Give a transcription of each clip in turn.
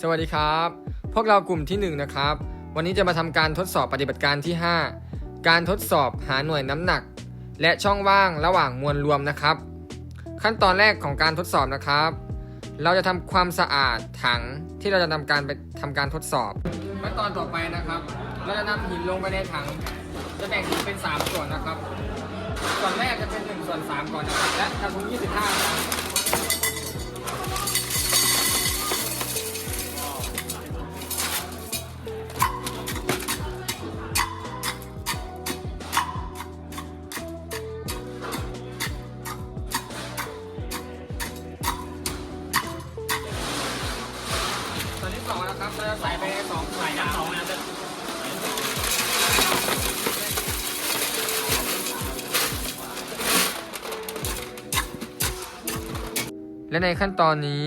สวัสดีครับ พวกเรากลุ่มที่1นะครับ วันนี้จะมาทำการทดสอบปฏิบัติการที่ 5 การทดสอบหาหน่วยน้ำหนัก และช่องว่างระหว่างมวลรวมนะครับ ขั้นตอนแรกของการทดสอบนะครับ เราจะทำความสะอาดถังที่เราจะทำการไปทำการทดสอบ ขั้นตอนต่อไปนะครับ เราจะนำหินลงไปในถัง จะแบ่งหินเป็น 3 ส่วนนะครับ ส่วนแรกจะเป็น1ส่วน3ก่อนนะครับ และกระทุ้ง25ครับ ใส่ไปสองสายน้ำสองน้ำและในขั้นตอนนี้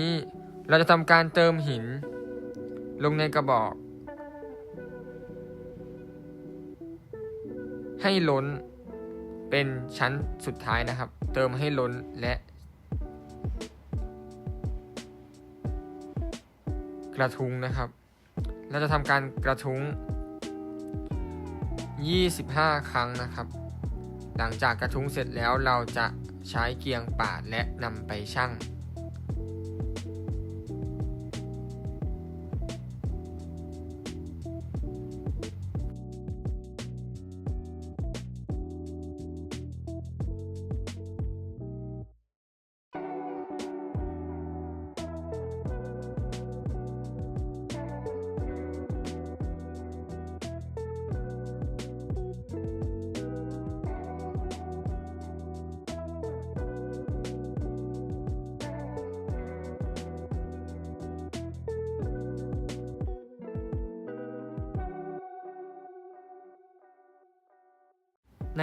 เราจะทำการเติมหิน ลงในกระบอก ให้ล้นเป็นชั้นสุดท้ายนะครับ เติมให้ล้นและกระทุ้งนะครับ เราจะทำการกระทุ้ง 25 ครั้งนะครับ หลังจากกระทุ้งเสร็จแล้วเราจะใช้เกียงปาดและนำไปชั่ง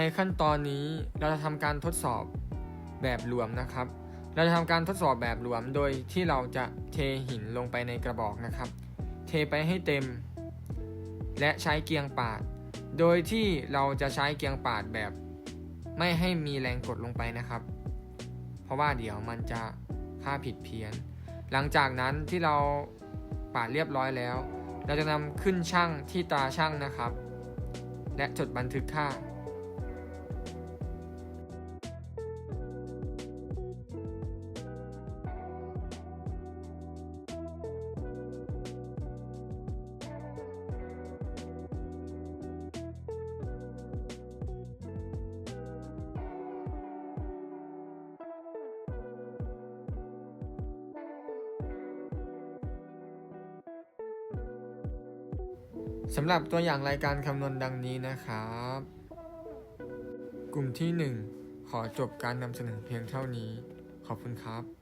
ในขั้นตอนนี้เราจะทำการทดสอบแบบรวมนะครับ เราจะทำการทดสอบแบบรวมโดยที่เราจะเทหินลงไปในกระบอกนะครับ เทไปให้เต็ม และใช้เกียงปาด โดยที่เราจะใช้เกียงปาดแบบ ไม่ให้มีแรงกดลงไปนะครับ เพราะว่าเดี๋ยวมันจะค่าผิดเพี้ยน หลังจากนั้นที่เราปาดเรียบร้อยแล้ว เราจะนำขึ้นช่างที่ตาช่างนะครับ และจดบันทึกค่า สำหรับตัวอย่างรายการคำนวณดังนี้นะครับ กลุ่มที่ 1 ขอจบการนำเสนอเพียงเท่านี้ ขอบคุณครับ